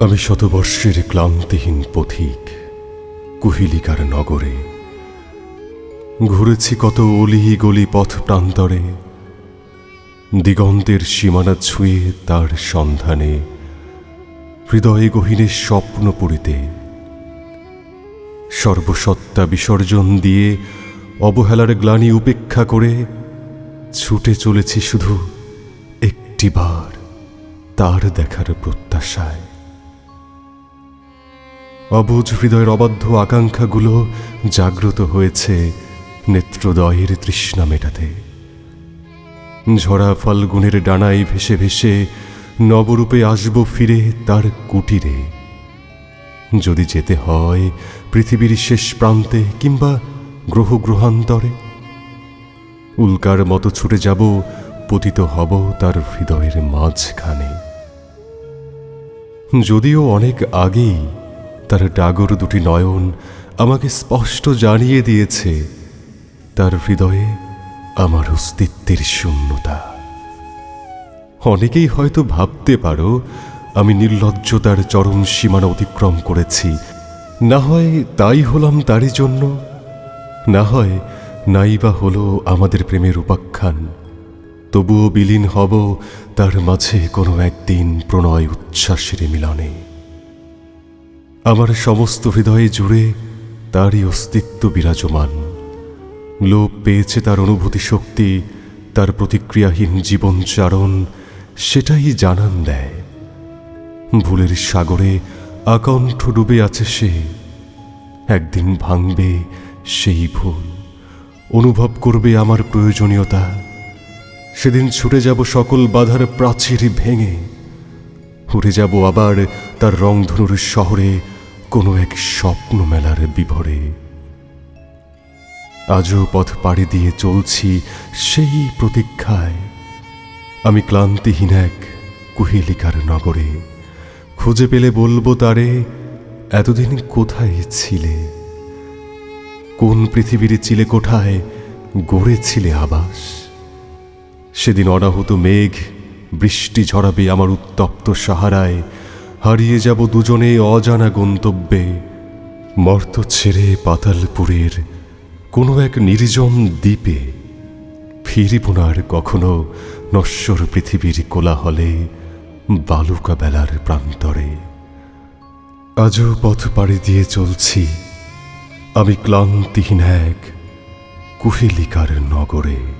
আমি শতবর্ষের ক্লান্তিহীন পথিক, কুহিলিকার নগরে। ঘুরেছি কত অলি গলি পথ প্রান্তরে, দিগন্তের সীমানা ছুঁয়ে তার সন্ধানে, হৃদয়ে গহীনের স্বপ্ন পুরিতে সর্বসত্তা বিসর্জন দিয়ে অবহেলার গ্লানি উপেক্ষা করে ছুটে চলেছি শুধু একটিবার তার দেখার প্রত্যাশায়। অবুজ হৃদয়ের অবাধ্য আকাঙ্ক্ষাগুলো জাগ্রত হয়েছে নেত্রদয়ের তৃষ্ণা মেটাতে। ঝরা ফাল্গুনের ডানায় ভেসে ভেসে নবরূপে আসব ফিরে তার কুটিরে। যদি যেতে হয় পৃথিবীর শেষ প্রান্তে কিংবা গ্রহ গ্রহান্তরে উল্কার মতো ছুটে যাব, পতিত হব তার হৃদয়ের মাঝখানে। যদিও অনেক আগেই তার ডাগর দুটি নয়ন আমাকে স্পষ্ট জানিয়ে দিয়েছে, তার হৃদয়ে আমার অস্তিত্বের শূন্যতা। অনেকেই হয়তো ভাবতে পারো, আমি নির্লজ্জতার চরম সীমানা অতিক্রম করেছি। না হয় তাই হলাম তারই জন্য, না হয় নাই বা হলো আমাদের প্রেমের উপাখ্যান। তবুও বিলীন হব তার মাঝে কোনো একদিন প্রণয় উচ্ছ্বাসের মিলনে। আমার সমস্ত হৃদয়ে জুড়ে তারই অস্তিত্ব বিরাজমান। লোপ পেয়েছে তার অনুভূতি শক্তি, তার প্রতিক্রিয়াহীন জীবনচারণ সেটাই জানান দেয়। ভুলের সাগরে আকণ্ঠ ডুবে আছে সে। একদিন ভাঙবে সেই ভুল। অনুভব করবে আমার প্রয়োজনীয়তা। সেদিন ছুটে যাব সকল বাধার প্রাচীর ভেঙে। উড়ে যাব আবার তার রংধনুর শহরে কোনো এক স্বপ্ন মেলার বিভরে। আজও পথ পাড়ি দিয়ে চলছি সেই প্রতীক্ষায়। আমি ক্লান্তিহীন এক কুহিলিকার নগরে। খুঁজে পেলে বলব তারে, এতদিন কোথায় ছিলে? কোন পৃথিবীর চিলে কোঠায় গড়েছিলে আবাস? সেদিন অনাহত মেঘ বৃষ্টি ঝরাবে আমার উত্তপ্ত সাহারায়, হারিয়ে যাব দুজনে অজানা গন্তব্যে। মর্ত ছেড়ে পাতালপুরের কোনো এক নির্জন দ্বীপে। ফিরিব না আর কখনো নশ্বর পৃথিবীর কোলাহলে বালুকা বেলার প্রান্তরে। আজও পথ পাড়ি দিয়ে চলছি, আমি ক্লান্তিহীন এক কুহেলিকার নগরে।